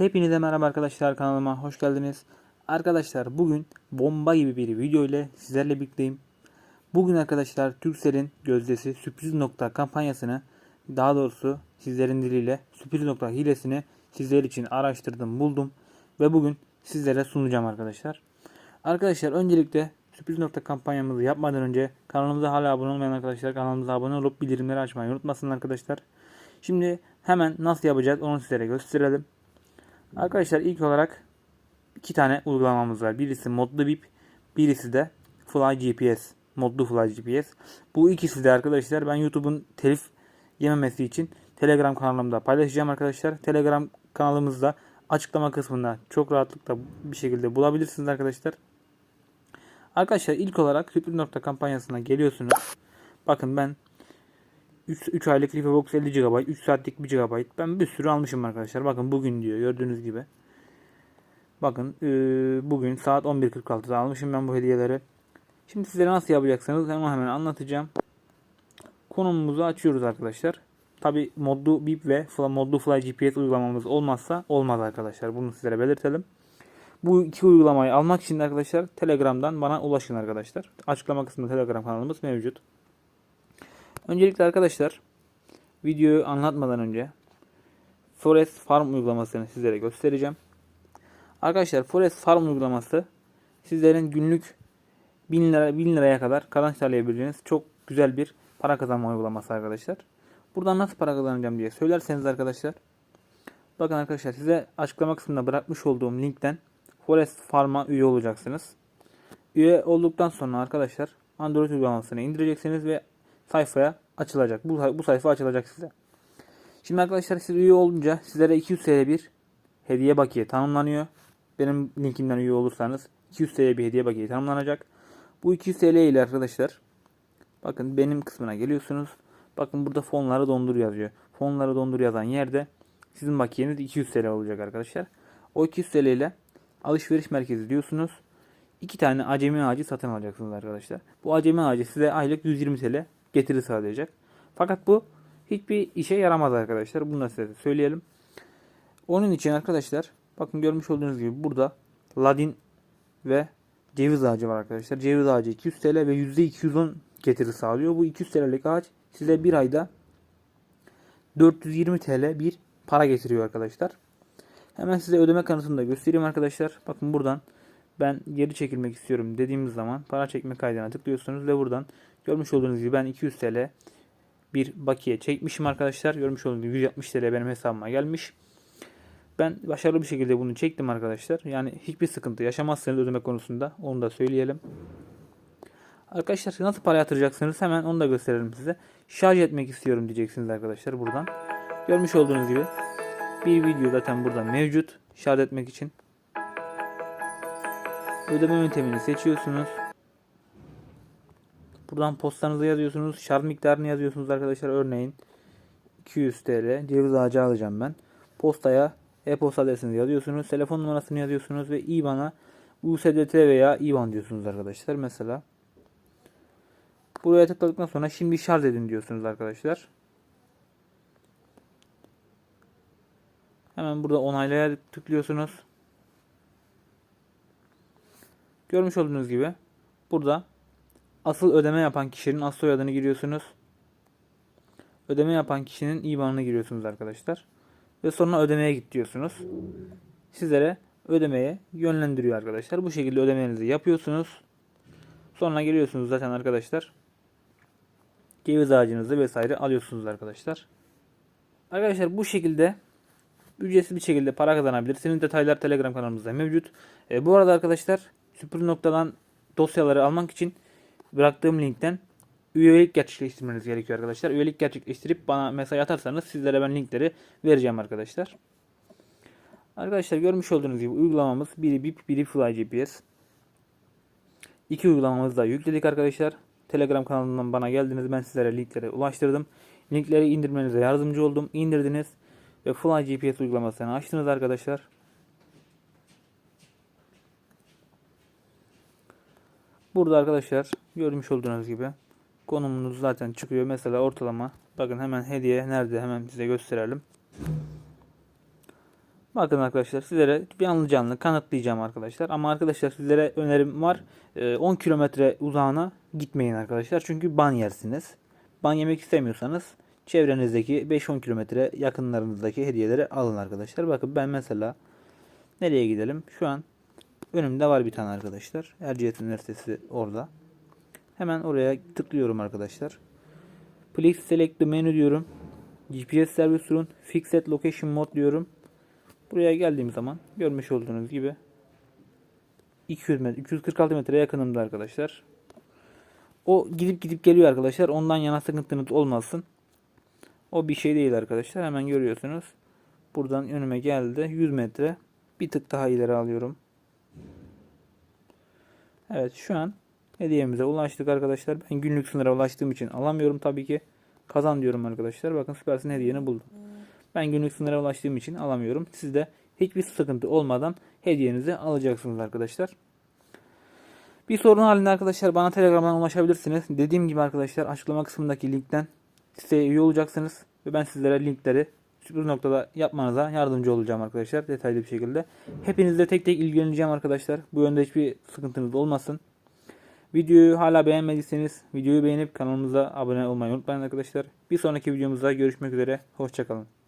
Hepinize merhaba arkadaşlar kanalıma hoş geldiniz. Arkadaşlar bugün bomba gibi bir video ile sizlerle birlikteyim. Bugün arkadaşlar Turkcell'in gözdesi sürpriz nokta kampanyasını daha doğrusu sizlerin diliyle sürpriz nokta hilesini sizler için araştırdım buldum ve bugün sizlere sunacağım arkadaşlar. Arkadaşlar öncelikle sürpriz nokta kampanyamızı yapmadan önce kanalımıza hala abone olmayan arkadaşlar kanalımıza abone olup bildirimleri açmayı unutmasın arkadaşlar. Şimdi hemen nasıl yapacağız onu sizlere gösterelim. Arkadaşlar ilk olarak iki tane uygulamamız var. Birisi modlu bip, birisi de Fly GPS. Modlu Fly GPS. Bu ikisi de arkadaşlar ben YouTube'un telif yememesi için Telegram kanalımda paylaşacağım arkadaşlar. Telegram kanalımızda açıklama kısmında çok rahatlıkla bir şekilde bulabilirsiniz arkadaşlar. Arkadaşlar ilk olarak sürpriz nokta kampanyasına geliyorsunuz. Bakın ben 3, 3 aylık Riverbox 50 GB, 3 saatlik 1 GB. Ben bir sürü almışım arkadaşlar. Bakın bugün diyor gördüğünüz gibi. Bakın e, bugün saat 11.46'da almışım ben bu hediyeleri. Şimdi sizlere nasıl yapacaksınız hemen hemen anlatacağım. Konumumuzu açıyoruz arkadaşlar. Tabi modlu bip ve modlu fly GPS uygulamamız olmazsa olmaz arkadaşlar. Bunu sizlere belirtelim. Bu iki uygulamayı almak için arkadaşlar Telegram'dan bana ulaşın arkadaşlar. Açıklama kısmında Telegram kanalımız mevcut. Öncelikle arkadaşlar videoyu anlatmadan önce Forest Farm uygulamasını sizlere göstereceğim. Arkadaşlar Forest Farm uygulaması sizlerin günlük 1000 lira 1000 liraya kadar kazanç sağlayabileceğiniz çok güzel bir para kazanma uygulaması arkadaşlar. Buradan nasıl para kazanacağım diye söylerseniz arkadaşlar. Bakın arkadaşlar size açıklama kısmında bırakmış olduğum linkten Forest Farm'a üye olacaksınız. Üye olduktan sonra arkadaşlar Android uygulamasını indireceksiniz ve sayfaya açılacak. Bu, bu sayfa açılacak size. Şimdi arkadaşlar siz üye olunca sizlere 200 TL bir hediye bakiye tanımlanıyor. Benim linkimden üye olursanız 200 TL bir hediye bakiye tanımlanacak. Bu 200 TL ile arkadaşlar bakın benim kısmına geliyorsunuz. Bakın burada fonları dondur yazıyor. Fonları dondur yazan yerde sizin bakiyeniz 200 TL olacak arkadaşlar. O 200 TL ile alışveriş merkezi diyorsunuz. İki tane acemi ağacı satın alacaksınız arkadaşlar. Bu acemi ağacı size aylık 120 TL getiri sağlayacak. Fakat bu hiçbir işe yaramaz arkadaşlar. Bunu da size söyleyelim. Onun için arkadaşlar bakın görmüş olduğunuz gibi burada ladin ve ceviz ağacı var arkadaşlar. Ceviz ağacı 200 TL ve %210 getiri sağlıyor. Bu 200 TL'lik ağaç size bir ayda 420 TL bir para getiriyor arkadaşlar. Hemen size ödeme kanıtını da göstereyim arkadaşlar. Bakın buradan ben geri çekilmek istiyorum dediğimiz zaman para çekme kaydına tıklıyorsunuz ve buradan görmüş olduğunuz gibi ben 200 TL bir bakiye çekmişim arkadaşlar. Görmüş olduğunuz gibi 160 TL benim hesabıma gelmiş. Ben başarılı bir şekilde bunu çektim arkadaşlar. Yani hiçbir sıkıntı yaşamazsınız ödeme konusunda. Onu da söyleyelim. Arkadaşlar nasıl para yatıracaksınız hemen onu da gösterelim size. Şarj etmek istiyorum diyeceksiniz arkadaşlar buradan. Görmüş olduğunuz gibi bir video zaten burada mevcut. Şarj etmek için. Ödeme yöntemini seçiyorsunuz. Buradan postanızı yazıyorsunuz. Şarj miktarını yazıyorsunuz arkadaşlar. Örneğin 200 TL ceviz ağacı alacağım ben. Postaya e-posta adresini yazıyorsunuz. Telefon numarasını yazıyorsunuz ve IBAN'a USDT veya IBAN diyorsunuz arkadaşlar. Mesela buraya tıkladıktan sonra şimdi şarj edin diyorsunuz arkadaşlar. Hemen burada onaylaya tıklıyorsunuz. Görmüş olduğunuz gibi burada asıl ödeme yapan kişinin asıl soyadını giriyorsunuz. Ödeme yapan kişinin IBAN'ını giriyorsunuz arkadaşlar. Ve sonra ödemeye git diyorsunuz. Sizlere ödemeye yönlendiriyor arkadaşlar. Bu şekilde ödemelerinizi yapıyorsunuz. Sonra geliyorsunuz zaten arkadaşlar. Ceviz ağacınızı vesaire alıyorsunuz arkadaşlar. Arkadaşlar bu şekilde ücretsiz bir şekilde para kazanabilirsiniz. Detaylar Telegram kanalımızda mevcut. E, bu arada arkadaşlar süpür noktadan dosyaları almak için bıraktığım linkten üyelik gerçekleştirmeniz gerekiyor arkadaşlar. Üyelik gerçekleştirip bana mesaj atarsanız sizlere ben linkleri vereceğim arkadaşlar. Arkadaşlar görmüş olduğunuz gibi uygulamamız biri BIP biri Fly GPS. İki uygulamamızı da yükledik arkadaşlar. Telegram kanalından bana geldiniz. Ben sizlere linkleri ulaştırdım. Linkleri indirmenize yardımcı oldum. İndirdiniz ve Fly GPS uygulamasını açtınız arkadaşlar. Burada arkadaşlar görmüş olduğunuz gibi konumunuz zaten çıkıyor. Mesela ortalama bakın hemen hediye nerede hemen size gösterelim. Bakın arkadaşlar sizlere canlı canlı kanıtlayacağım arkadaşlar. Ama arkadaşlar sizlere önerim var. Ee, 10 kilometre uzağına gitmeyin arkadaşlar. Çünkü ban yersiniz. Ban yemek istemiyorsanız çevrenizdeki 5-10 kilometre yakınlarınızdaki hediyeleri alın arkadaşlar. Bakın ben mesela nereye gidelim? Şu an önümde var bir tane arkadaşlar. Erciyes Üniversitesi orada. Hemen oraya tıklıyorum arkadaşlar. Please select the menu diyorum. GPS service room fixed location mode diyorum. Buraya geldiğim zaman görmüş olduğunuz gibi 200 metre, 246 metre yakınımda arkadaşlar. O gidip gidip geliyor arkadaşlar. Ondan yana sıkıntınız olmasın. O bir şey değil arkadaşlar. Hemen görüyorsunuz. Buradan önüme geldi. 100 metre. Bir tık daha ileri alıyorum. Evet şu an hediyemize ulaştık arkadaşlar. Ben günlük sınıra ulaştığım için alamıyorum tabii ki. Kazan diyorum arkadaşlar. Bakın süpersin hediyeni buldum. Ben günlük sınıra ulaştığım için alamıyorum. Siz de hiçbir sıkıntı olmadan hediyenizi alacaksınız arkadaşlar. Bir sorun halinde arkadaşlar bana Telegram'dan ulaşabilirsiniz. Dediğim gibi arkadaşlar açıklama kısmındaki linkten siteye üye olacaksınız. Ve ben sizlere linkleri sürpriz noktada yapmanıza yardımcı olacağım arkadaşlar detaylı bir şekilde. Hepinizle tek tek ilgileneceğim arkadaşlar. Bu yönde hiçbir sıkıntınız olmasın. Videoyu hala beğenmediyseniz videoyu beğenip kanalımıza abone olmayı unutmayın arkadaşlar. Bir sonraki videomuzda görüşmek üzere. Hoşçakalın.